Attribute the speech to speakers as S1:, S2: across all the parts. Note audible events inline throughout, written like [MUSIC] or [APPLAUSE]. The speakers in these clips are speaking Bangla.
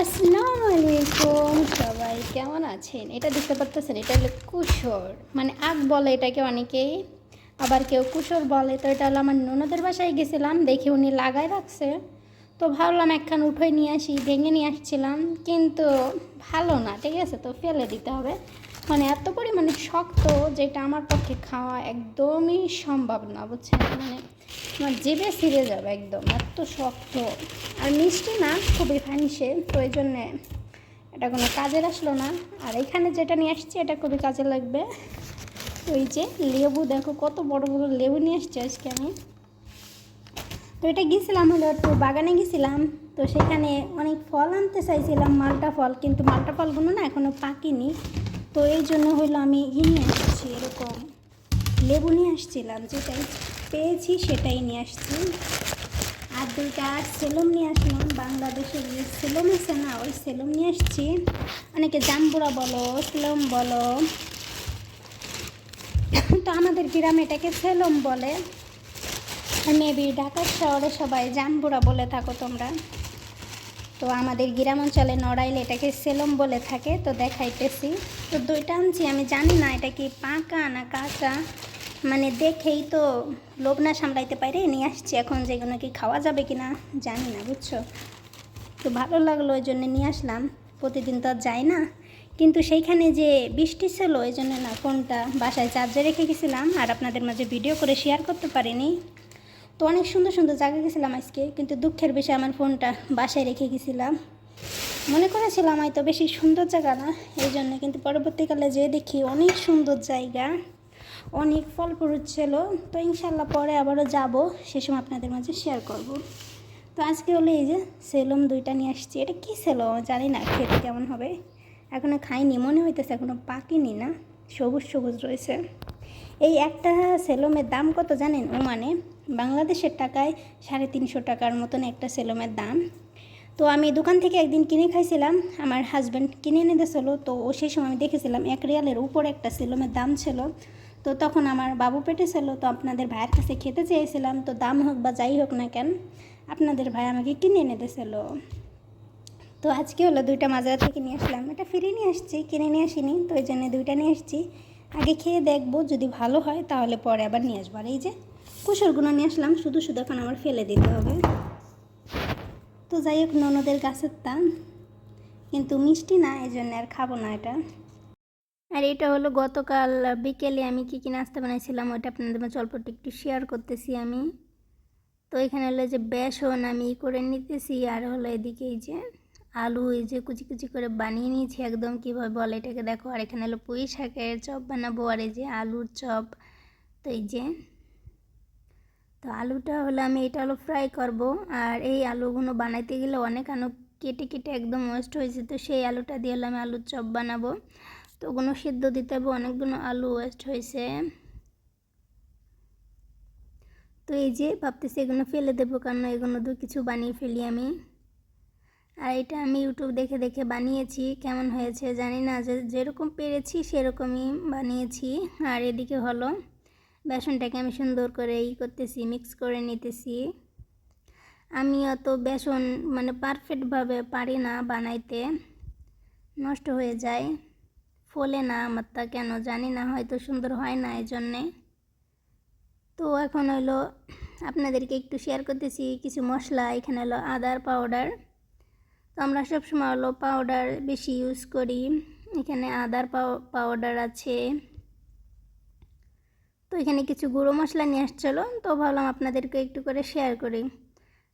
S1: আসসালামু আলাইকুম সবাই কেমন আছেন? এটা দেখতে পারতেছেন, এটা হলো কুশোর। মানে আগ বলে এটাকে অনেকেই আবার কেউ কুশোর বলে, তো এটা হলো আমার ননদের বাসায় গেছিলাম, দেখে উনি লাগাই রাখছে। তো ভাবলাম একখান উঠোয় নিয়ে আসি, ভেঙে নিয়ে আসছিলাম, কিন্তু ভালো না, ঠিক আছে? তো ফেলে দিতে হবে। মানে এত পরিমাণে শক্ত যেটা আমার পক্ষে খাওয়া একদমই সম্ভব না, বুঝছেন? মানে আমার জিভে ছিঁড়ে যাবে একদম, এত শক্ত। আর মিষ্টি না, খুবই ফানিসে তো এই জন্যে এটা কোনো কাজের আসলো না। আর এখানে যেটা নিয়ে আসছি, এটা খুবই কাজে লাগবে। ওই যে লেবু, দেখো কত বড় বড় লেবু নিয়ে আসছি আজকে আমি। তো এটা গেছিলাম হলো একটু বাগানে গেছিলাম তো সেখানে অনেক ফল আনতে চাইছিলাম, মালটা ফল, কিন্তু মালটা ফলগুলো না এখনও পাকিনি। তো এই জন্য হলো আমি ই নিয়ে আসছি, এরকম লেবু নিয়ে আসছিলাম, যেটাই পেয়েছি সেটাই নিয়ে আসছি। আর দুইটা সেলুম নিয়ে আসলাম বাংলাদেশের যে সেলম আছে না, ওই সেলুম নিয়ে আসছি। অনেকে জাম্বুরা বলো সেলম বলো। তো আমাদের গ্রামে এটাকে সেলম বলে। মেবি ঢাকার শহরে সবাই জাম্বুরা বলে থাকো তোমরা। তো আমাদের গ্রাম অঞ্চলে নড়াইলে এটাকে সেলম বলে থাকে, তো দেখাইতেছি। তো দুইটা আনছি, আমি জানি না এটা কি পাকা না কাঁচা। মানে দেখেই তো লোভ না সামলাইতে পারে, নিয়ে আসছি এখন যেগুলো কি খাওয়া যাবে কি না জানি না, বুঝছ? তো ভালো লাগল ওই জন্য নিয়ে আসলাম, প্রতিদিন তো আর যাই না। কিন্তু সেইখানে যে বৃষ্টি ছিল, ওই জন্য না ফোনটা বাসায় চার্জে রেখে গেছিলাম, আর আপনাদের মাঝে ভিডিও করে শেয়ার করতে পারিনি। তো অনেক সুন্দর সুন্দর জায়গা গেছিলাম আজকে, কিন্তু দুঃখের বিষয় আমার ফোনটা বাসায় রেখে গেছিলাম। মনে করেছিলাম হয়তো বেশি সুন্দর জায়গা না, এই জন্য কিন্তু পরবর্তীকালে যেয়ে দেখি অনেক সুন্দর জায়গা, অনেক ফল ছিল। তো ইনশাল্লাহ পরে আবারও যাব, সে সময় আপনাদের মাঝে শেয়ার করব। তো আজকে হলো এই যে সেলম দুইটা নিয়ে আসছি। এটা কী সেলো জানি না, খেতে কেমন হবে? এখনও খাইনি, মনে হইতেছে এখনও পাকিনি না, সবুজ সবুজ রয়েছে। এই একটা সেলমের দাম কত জানেন? ওমানে বাংলাদেশের টাকায় সাড়ে তিনশো টাকার মতন একটা সেলমের দাম। তো আমি দোকান থেকে একদিন কিনে খাইছিলাম, আমার হাজব্যান্ড কিনে এনে দিয়েছিল, তো ও সেই সময় আমি দেখেছিলাম এক রিয়ালের উপর একটা সেলমের দাম ছিল। তো তখন আমার বাবু পেটে ছিল, তো আপনাদের ভাইয়ের কাছে খেতে চেয়েছিলাম, তো দাম হোক বা যাই হোক না কেন, আপনাদের ভাই আমাকে কিনে এনে দিয়েছিল। তো আজকে হলো দুইটা মাজার থেকে নিয়ে আসলাম, এটা ফিরে নিয়ে আসছি, কিনে নিয়ে আসিনি, তো ওই জন্য দুইটা নিয়ে আসছি। আগে খেয়ে দেখব, যদি ভালো হয় তাহলে পরে আবার নিয়ে আসব। আর এই যে কুসরগুলো নিয়ে আসলাম, শুধু শুধু এখন আমার ফেলে দিতে হবে। তো যাই হোক, ননদের গাছের তা কিন্তু মিষ্টি না এই জন্য আর খাব না এটা। আর এটা হলো গতকাল বিকেলে আমি কী কী নাস্তা বানাইছিলাম, ওইটা আপনাদের মাঝে অল্পটা একটু শেয়ার করতেছি আমি। তো এখানে হলো যে বেসন আমি করে নিতেছি, আর হলো এদিকে এই যে আলু এই যে কুচি কুচি করে বানিয়ে নিয়েছি, একদম কীভাবে বলে এটাকে দেখো। আর এখানে হলো পুঁই শাকের চপ বানাবো, আর এই যে আলুর চপ, তো এই যে তো আলুটা হলো আমি এটা হলো ফ্রাই করব। আর এই আলুগুলো বানাইতে গেলে অনেক আলু কেটে কেটে একদম ওয়েস্ট হয়েছে তো সেই আলুটা দিয়ে হলো আমি আলুর চপ বানাবো। তো ওগুলো সিদ্ধ দিতে হবে, অনেকগুলো আলু ওয়েস্ট হয়েছে। তো এই যে ভাবতেছি এগুলো ফেলে দেবো, কারণ এগুলো তো কিছু বানিয়ে ফেলি আমি। আর এটা আমি ইউটিউব দেখে দেখে বানিয়েছি, কেমন হয়েছে জানি না, যে যেরকম পেরেছি সেরকমই বানিয়েছি। আর এদিকে হলো বেসনটাকে আমি সুন্দর করে ই করতেছি মিক্স করে নিতেছি। আমি অত বেসন মানে পারফেক্টভাবে পারি না বানাইতে, নষ্ট হয়ে যায়, ফলে না আমার তা কেন জানি না, হয়তো সুন্দর হয় না এই জন্যে তো এখন হলো আপনাদেরকে একটু শেয়ার করতেছি কিছু মশলা, এখানে হলো আদার পাউডার তো আমরা সবসময় হলো পাউডার বেশি ইউজ করি, এখানে আদার পাউডার আছে। তো এখানে কিছু গুঁড়ো মশলা নিয়ে আসছিল, তো ভাবলাম আপনাদেরকে একটু করে শেয়ার করি।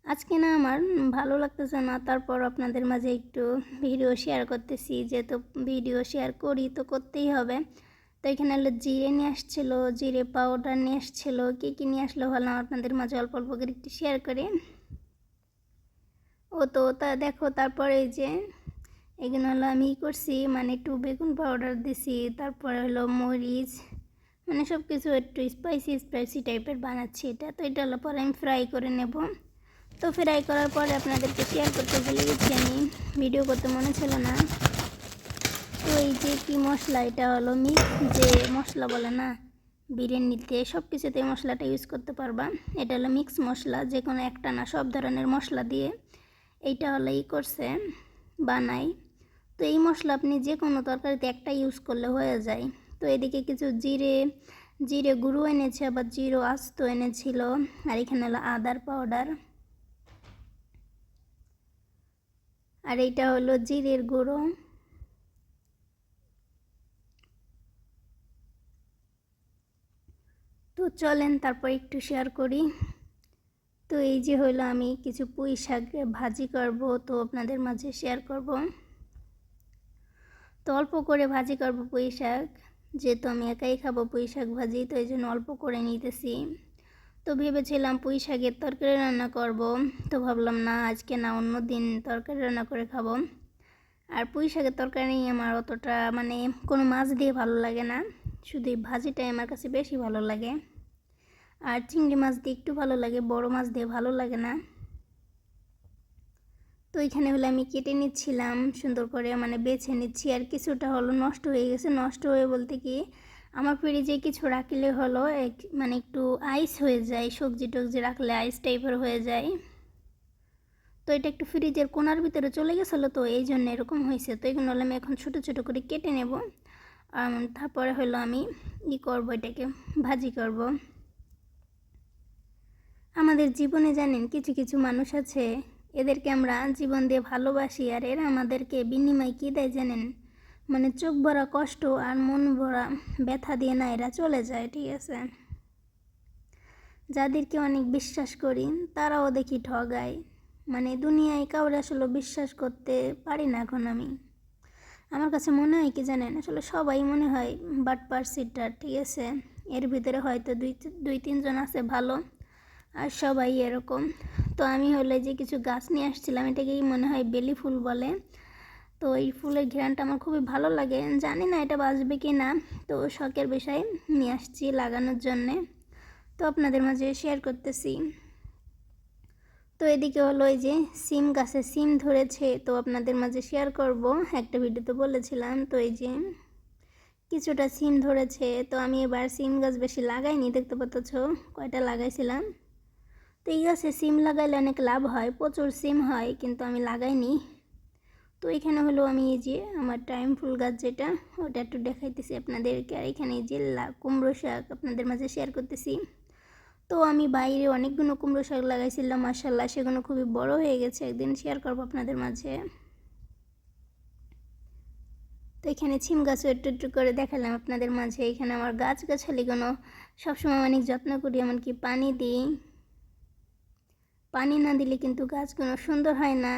S1: আজকে না আমার ভালো লাগতেছে না, তারপর আপনাদের মাঝে একটু ভিডিও শেয়ার করতেছি, যেহেতু ভিডিও শেয়ার করি তো করতেই হবে। তো এখানে হলো জিরে নিয়ে আসছিল, জিরে পাউডার নিয়ে আসছিল, কী কী নিয়ে আসলো ভাবলাম আপনাদের মাঝে অল্প অল্প করে একটু শেয়ার করি। ও তো তা দেখো, তারপরে এই যে এগুলো হলো আমি করছি মানে একটু বেগুন পাউডার দিছি, তারপরে হলো মরিচ মানে সব কিছু একটু স্পাইসি স্পাইসি টাইপের বানাচ্ছি এটা। তো এটা হলো পরে আমি ফ্রাই করে নেব। তো ফ্রাই করার পরে আপনাদেরকে শেয়ার করতে ভুলে গেছি আমি ভিডিও করতে মনে ছিল না। তো এই যে কি মশলা, এটা হলো মিক্স যে মশলা বলে না বিরিয়ানিতে সব কিছুতে মশলাটা ইউজ করতে পারবা। এটা হলো মিক্স মশলা যে কোনো একটা না, সব ধরনের মশলা দিয়ে। এইটা হলো ই করছে, বানাই। তো এই মশলা আপনি যে কোনো তরকারিতে একটা ইউজ করলে হয়ে যায়। তো এদিকে কিছু জিরে জিরে গুঁড়ো এনেছে, আবার জিরো আস্ত এনেছিল, আর এখানে হলো আদার পাউডার আর এইটা হলো জিরের গুঁড়ো। তো চলেন তারপর একটু শেয়ার করি। তো এই যে হলো আমি কিছু পুঁই শাক ভাজি করব, তো আপনাদের মাঝে শেয়ার করব। তো অল্প করে ভাজি করব পুঁই শাক। যেহেতু আমি একাই খাব পুঁই শাক ভাজি, তো এই জন্য অল্প করে নিতেছি। তো ভেবেছিলাম পুঁই শাকের তরকারি রান্না করব, তো ভাবলাম না, আজকে না, অন্য দিন তরকারি রান্না করে খাব। আর পুঁই শাকের তরকারি আমার অতটা মানে কোনো মাছ দিয়ে ভালো লাগে না, শুধু ভাজিটাই আমার কাছে বেশি ভালো লাগে। আর চিংড়ি মাছ দিয়ে একটু ভালো লাগে, বড় মাছ দিয়ে ভালো লাগে না। তো এখানে হলে আমি কেটে নিচ্ছিলাম, সুন্দর করে মানে বেছে নিচ্ছি আর কিছুটা হলো নষ্ট হয়ে গেছে। নষ্ট হয়ে বলতে কি, আমার ফ্রিজে কিছু রাখলে হলো এক মানে একটু আইস হয়ে যায়, সবজি টবজি রাখলে আইস টাইপের হয়ে যায়। তো এটা একটু ফ্রিজের কোনার ভিতরে চলে গেছিল তো, এই জন্য এরকম হয়েছে। তো এগুলো হলো আমি এখন ছোটো ছোটো করে কেটে নেব। তারপরে হলো আমি ই করব, এটাকে ভাজি করব। আমাদের জীবনে জানেন কিছু কিছু মানুষ আছে এদেরকে আমরা জীবন দিয়ে ভালোবাসি আর এরা আমাদেরকে বিনিময় কী দেয় জানেন? মানে চোখ ভরা কষ্ট আর মন ভরা ব্যথা দিয়ে না এরা চলে যায়, ঠিক আছে? যাদেরকে অনেক বিশ্বাস করি, তারাও দেখি ঠগায়। মানে দুনিয়ায় কাউরে আসলে বিশ্বাস করতে পারি না এখন আমি। আমার কাছে মনে হয় কি জানেন? আসলে সবাই মনে হয় বাট পার্সিটার, ঠিক আছে? এর ভিতরে হয়তো দুই দুই, তিনজন আছে ভালো। আর সবাই এরকম। তো আমি হলে যে কিছু গাছ নিয়ে আসছিলাম, এটাকেই মনে হয় বেলি ফুল বলে। তো এই ফুলের ঘ্রানটা আমার খুবই ভালো লাগে। জানি না এটা বাঁচবে কি না। তো শখের বিষয় নিয়ে আসছি লাগানোর জন্যে। তো আপনাদের মাঝে শেয়ার করতেছি। তো এদিকে হলো এই যে সিম গাছে সিম ধরেছে, তো আপনাদের মাঝে শেয়ার করব। একটা ভিডিওতে বলেছিলাম, তো এই যে কিছুটা সিম ধরেছে। তো আমি এবার সিম গাছ বেশি লাগাইনি, দেখতে পাচ্ছ? কয়টা লাগাইছিলাম? তো এই গাছে সিম লাগাইলে অনেক লাভ হয়, প্রচুর সিম হয়, কিন্তু আমি লাগাইনি। তো এখানে হলো আমি এই যে আমার টাইম ফুল গাছ যেটা, ওটা একটু দেখাইতেছি আপনাদেরকে। আর এখানে এই যে কুমড়ো শাক আপনাদের মাঝে শেয়ার করতেছি। তো আমি বাইরে অনেকগুলো কুমড়ো শাক লাগাইছিলাম মাসাল্লাহ সেগুলো খুবই বড় হয়ে গেছে, একদিন শেয়ার করব আপনাদের মাঝে। তো এখানে ছিম গাছও একটু একটু করে দেখালাম আপনাদের মাঝে। এখানে আমার গাছ গাছালিগুলো সবসময় অনেক যত্ন করি, এমনকি পানি দিই। পানি না দিলে কিন্তু গাছগুলো সুন্দর হয় না।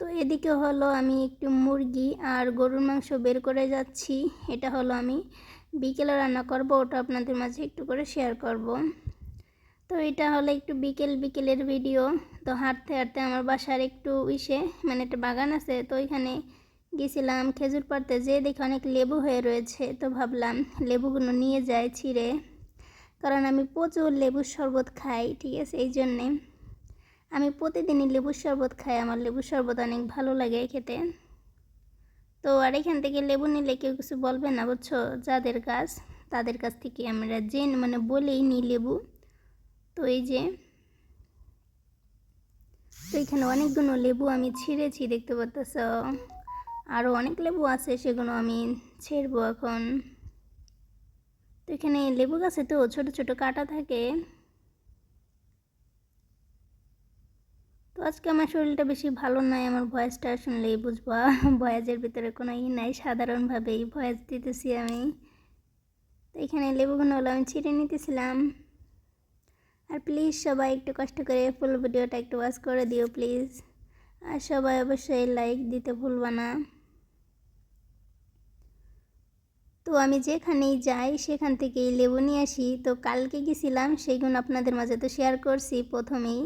S1: তো এদিকে হলো আমি একটু মুরগি আর গরুর মাংস বের করে যাচ্ছি। এটা হলো আমি বিকেলে রান্না করব, ওটা আপনাদের মাঝে একটু করে শেয়ার করব। তো এটা হলো একটু বিকেল বিকেলের ভিডিও তো হাঁটতে হাঁটতে আমার বাসার একটু ইসে মানে একটা বাগান আছে, তো ওইখানে গেছিলাম খেজুর পাড়তে, যেয়ে দেখে অনেক লেবু হয়ে রয়েছে। তো ভাবলাম লেবুগুলো নিয়ে যাই ছিঁড়ে। কারণ আমি প্রচুর লেবুর শরবত খাই, ঠিক আছে? এই জন্যে আমি প্রতিদিনই লেবুর শরবত খাই, আমার লেবুর শরবত অনেক ভালো লাগে খেতে। তো আর এখান থেকে লেবু নিলে কেউ কিছু বলবে না, বুঝছ? যাদের গাছ তাদের কাছ থেকে আমরা জেন মানে বলেই নিই লেবু। তো এই যে, তো এখানে অনেকগুলো লেবু আমি ছিঁড়েছি, দেখতে পাচ্ছ আরও অনেক লেবু আছে, সেগুলো আমি ছেড়বো এখন। তো এখানে লেবু গাছে তো ছোট ছোট কাটা থাকে। তো আজকে আমার শরীরটা বেশি ভালো নয়, আমার ভয়েসটা শুনলেই বুঝবা। [LAUGHS] ভয়েসের ভিতরে কোনো ই নাই, সাধারণভাবেই ভয়েস দিতেছি আমি। তো এখানে লেবুগুলো আমি ছিঁড়ে নিতেছিলাম। আর প্লিজ সবাই একটু কষ্ট করে ফুল ভিডিওটা একটু ওয়াচ করে দিও প্লিজ আর সবাই অবশ্যই লাইক দিতে ভুলবা না। তো আমি যেখানেই যাই, সেখান থেকেই লেবু নিয়ে আসি। তো কালকে গেছিলাম সেইগুলো আপনাদের মাঝে তো শেয়ার করছি প্রথমেই।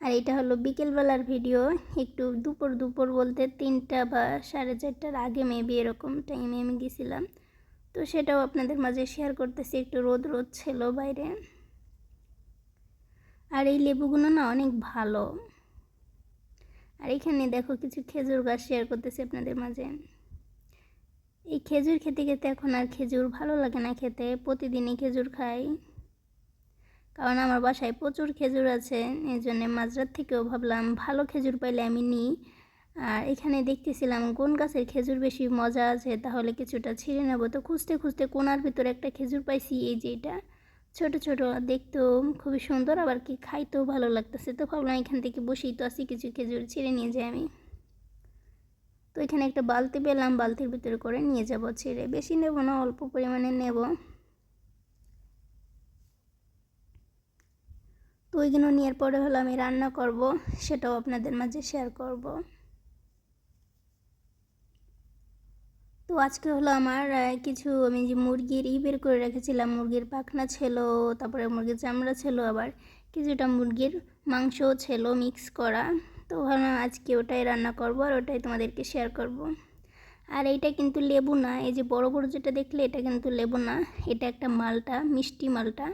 S1: আর এটা হলো বিকেলবেলার ভিডিও একটু দুপুর দুপুর বলতে তিনটা বা সাড়ে চারটার আগে মেবি এরকম টাইমে আমি গেছিলাম। তো সেটাও আপনাদের মাঝে শেয়ার করতেছি, একটু রোদ রোদ ছিল বাইরে। আর এই লেবুগুলো না অনেক ভালো। আর এখানে দেখো কিছু খেজুর গাছ শেয়ার করতেছি আপনাদের মাঝে। এই খেজুর খেতে খেতে এখন আর খেজুর ভালো লাগে না খেতে। প্রতিদিনই খেজুর খাই। কারণ আমার বাসায় প্রচুর খেজুর আছে, এই জন্যে মাঝরাত থেকেও ভাবলাম ভালো খেজুর পাইলে আমি নিই। আর এখানে দেখতেছিলাম কোন গাছের খেজুর বেশি মজা আছে, তাহলে কিছুটা ছিঁড়ে নেব। তো খুঁজতে খুঁজতে কোনার ভিতরে একটা খেজুর পাইছি, এই যে এটা। ছোট ছোট, দেখতেও খুবই সুন্দর, আবার কি খাইতেও ভালো লাগতেছে। তো ভাবলাম এখান থেকে বসেই তো আসি কিছু খেজুর ছিঁড়ে নিয়ে যাই আমি। তো এখানে একটা বালতি পেলাম, বালতির ভিতরে করে নিয়ে যাব ছেড়ে। বেশি নেব না, অল্প পরিমাণে নেব। তো ওইগুলো নেওয়ার পরে হলো আমি রান্না করব, সেটাও আপনাদের মাঝে শেয়ার করব। তো আজকে হলো আমার কিছু আমি যে মুরগির ই বের করে রেখেছিলাম, মুরগির পাখনা ছিল, তারপরে মুরগির চামড়া ছিল আবার, কিছুটা মুরগির মাংসও ছিল মিক্স করা। তো ভাবলাম আজকে ওটাই রান্না করব আর ওটাই তোমাদেরকে শেয়ার করব। আর এইটা কিন্তু লেবু না, এই যে বড় বড় যেটা দেখলে এটা কিন্তু লেবু না, এটা একটা মালটা, মিষ্টি মালটা।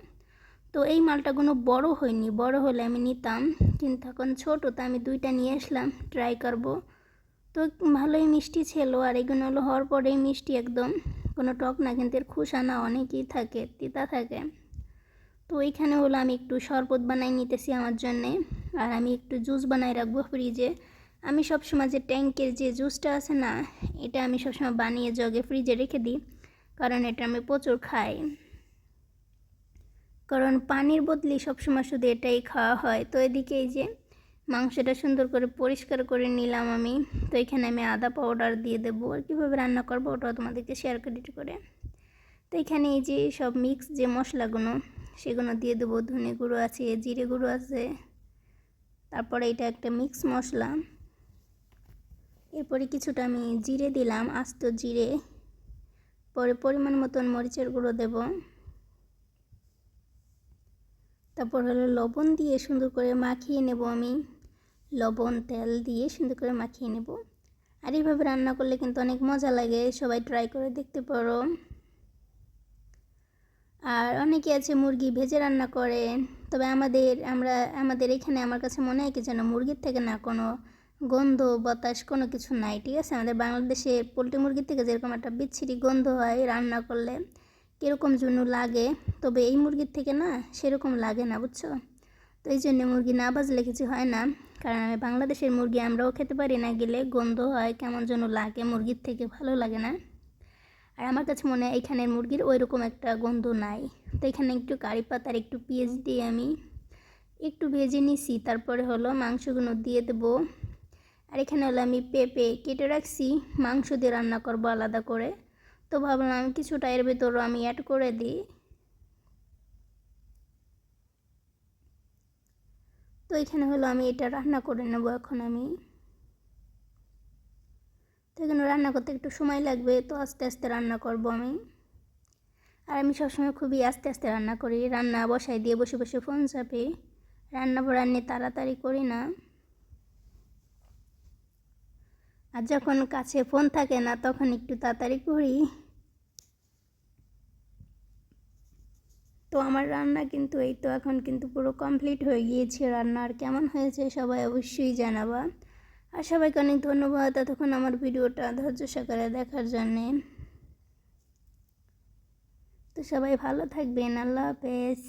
S1: তো এই মালটাগুলো বড় হয়নি, বড় হলে আমি নিতাম, কিন্তু এখন ছোটো, তো আমি দুইটা নিয়ে আসলাম ট্রাই করব। তো ভালোই মিষ্টি ছিল আর এগুলো হলো হওয়ার পরেই মিষ্টি একদম, কোনো টক না, কিন্তু এর খুশা না অনেকই থাকে, তিতা থাকে। তো এইখানে হলো আমি একটু শরবত বানাই নিতেছি আমার জন্যে। আর আমি একটু জুস বানাই রাখব ফ্রিজে। আমি সবসময় যে ট্যাঙ্কের যে জুসটা আছে না, এটা আমি সবসময় বানিয়ে জগে ফ্রিজে রেখে দিই, কারণ এটা আমি প্রচুর খাই। কারণ পানির বদলে সবসময় শুধু এটাই খাওয়া হয়। তো এদিকে এই যে মাংসটা সুন্দর করে পরিষ্কার করে নিলাম আমি। তো এখানে আমি আদা পাউডার দিয়ে দেবো। আর কীভাবে রান্না করব ওটাও তোমাদেরকে শেয়ার ক্রেডিট করে। তো এখানে এই যে সব মিক্স যে মশলাগুলো সেগুলো দিয়ে দেবো, ধনে গুঁড়ো আছে, জিরে গুঁড়ো আছে। তারপরে এটা একটা মিক্স মশলা। এরপরে কিছুটা আমি জিরে দিলাম, আস্ত জিরে। পরে পরিমাণ মতন মরিচের গুঁড়ো দেবো। তারপর হলো লবণ দিয়ে সুন্দর করে মাখিয়ে নেব আমি। লবণ, তেল দিয়ে সুন্দর করে মাখিয়ে নেব। আর এইভাবে রান্না করলে কিন্তু অনেক মজা লাগে, সবাই ট্রাই করে দেখতে পারো। আর অনেকে আছে মুরগি ভেজে রান্না করে, তবে আমাদের, আমরা, আমাদের এখানে আমার কাছে মনে হয় কি যেন মুরগির থেকে না কোনো গন্ধ, বাতাস কোনো কিছু নাই, ঠিক আছে? আমাদের বাংলাদেশে পোলট্রি মুরগির থেকে যেরকম একটা বিচ্ছিরি গন্ধ হয় রান্না করলে, কীরকম জন্য লাগে, তবে এই মুরগির থেকে না সেরকম লাগে না, বুঝছ? তো এই জন্য মুরগি না বাজলে কিছু হয় না, কারণ আমি বাংলাদেশের মুরগি আমরাও খেতে পারি না, গেলে গন্ধ হয়, কেমন যেন লাগে মুরগির থেকে, ভালো লাগে না। আর আমার কাছে মনে হয় এখানের মুরগির ওই রকম একটা গন্ধ নাই। তো এখানে একটু কারি পাতার একটু পেঁয়াজ দিয়ে আমি একটু ভেজে নিছি, তারপরে হলো মাংসগুলো দিয়ে দেবো। আর এখানে হলো আমি পেঁপে কেটে রাখছি, মাংস দিয়ে রান্না করব আলাদা করে। তো ভাবলাম কিছুটা এর ভেতরও আমি অ্যাড করে দিই। তো এখানে হলো আমি এটা রান্না করে নেব এখন আমি। তো এখানে রান্না করতে একটু সময় লাগবে, তো আস্তে আস্তে রান্না করব আমি। আর আমি সবসময় খুবই আস্তে আস্তে রান্না করি, রান্না বসাই দিয়ে বসে বসে ফোন চাপি। রান্না বান্না তাড়াতাড়ি করি না। আর যখন কাছে ফোন থাকে না, তখন একটু তাড়াতাড়ি করি। তো আমার রান্না কিন্তু এই তো, এখন কিন্তু পুরো কমপ্লিট হয়ে গিয়েছে রান্না। আর কেমন হয়েছে সবাই অবশ্যই জানাবা। আর সবাইকে অনেক ধন্যবাদ এতক্ষণ আমার ভিডিওটা ধৈর্য সহকারে দেখার জন্যে। তো সবাই ভালো থাকবেন, আল্লাহ হাফেজ।